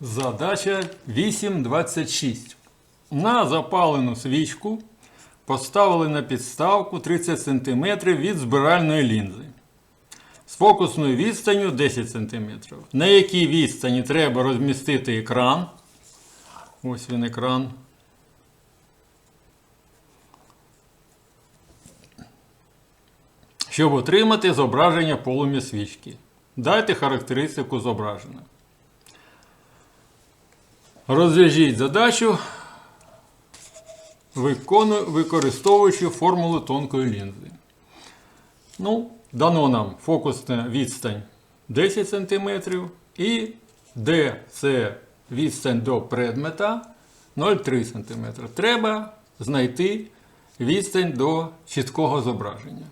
Задача 8.26. На запалену свічку поставили на підставку 30 см від збиральної лінзи з фокусною відстанню 10 см. На якій відстані треба розмістити екран. Ось він екран. Щоб отримати зображення полум'я свічки. Дайте характеристику зображення. Розв'яжіть задачу, використовуючи формулу тонкої лінзи. Ну, дано нам фокусна відстань 10 см і D це відстань до предмета 0,3 см. Треба знайти відстань до чіткого зображення.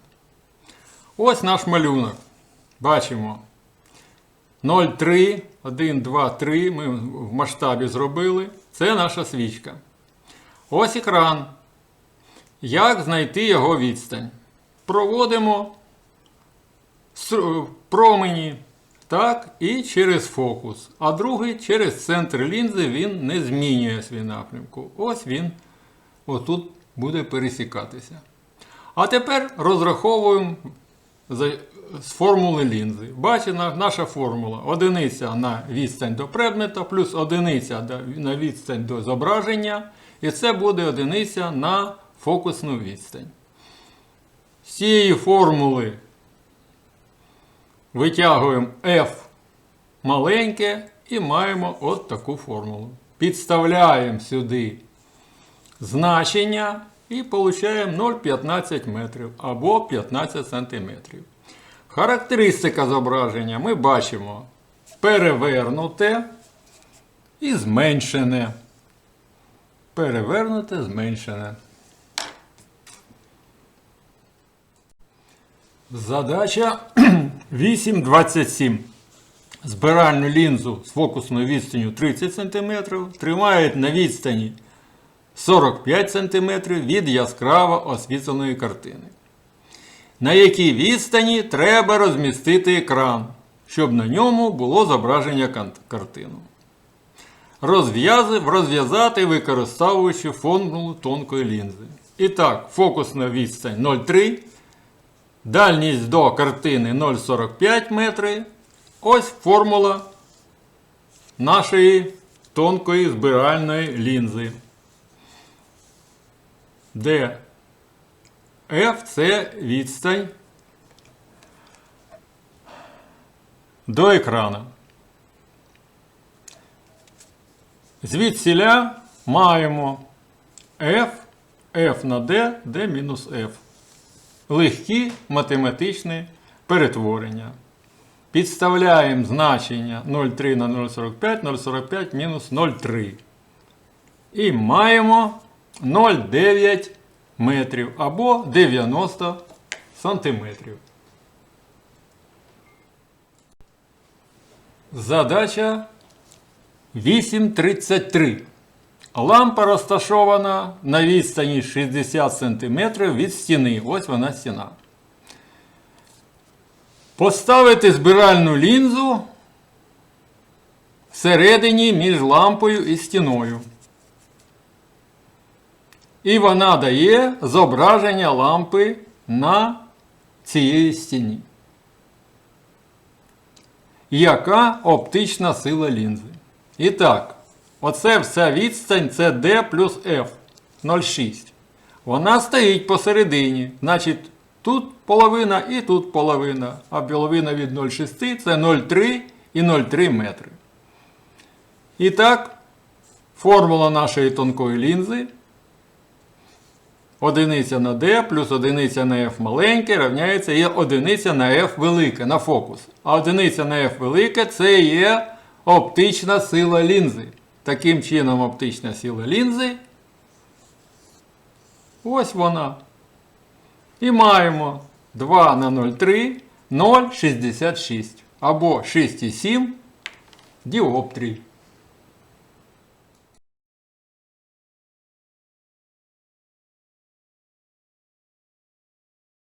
Ось наш малюнок. Бачимо 0,3, 1, 2, 3 ми в масштабі зробили. Це наша свічка. Ось екран. Як знайти його відстань? Проводимо промені. Так, і через фокус. А другий через центр лінзи він не змінює свій напрямку. Ось він отут буде пересікатися. А тепер розраховуємо з формули лінзи. Бачите, наша формула одиниця на відстань до предмета, плюс одиниця на відстань до зображення, і це буде одиниця на фокусну відстань. З цієї формули витягуємо F маленьке і маємо от таку формулу. Підставляємо сюди значення і отримуємо 0,15 метрів або 15 сантиметрів. Характеристика зображення ми бачимо перевернуте і зменшене. Перевернуте, зменшене. Задача 8.27. Збиральну лінзу з фокусною відстанню 30 см тримають на відстані 45 см від яскраво освітленої картини. На якій відстані треба розмістити екран, щоб на ньому було зображення картину. Розв'язи- розв'язати використовуючи формулу тонкої лінзи. І так, фокусна відстань 0,3. Дальність до картини 0,45 метри. Ось формула нашої тонкої збиральної лінзи. Де F це відстань до екрана. Звідсіля маємо F, F на D, D мінус F. Легкі математичні перетворення. Підставляємо значення 0,3 на 0,45, 0,45 мінус 0,3. І маємо 0,9 метрів або 90 сантиметрів. Задача 8.33. Лампа розташована на відстані 60 см від стіни. Ось вона стіна. Поставити збиральну лінзу всередині між лампою і стіною. І вона дає зображення лампи на цієї стіні. Яка оптична сила лінзи? І так, оце вся відстань це D плюс F 0,6. Вона стоїть посередині. Значить, тут половина і тут половина. А половина від 0,6 це 0,3 і 0,3 метри. І так, формула нашої тонкої лінзи. Одиниця на D плюс одиниця на F маленьке равняється є одиниця на F велике на фокус. А одиниця на F велике це є оптична сила лінзи. Таким чином, оптична сила лінзи. Ось вона. І маємо 2 на 0,3 0,66 або 6,7 діоптрій.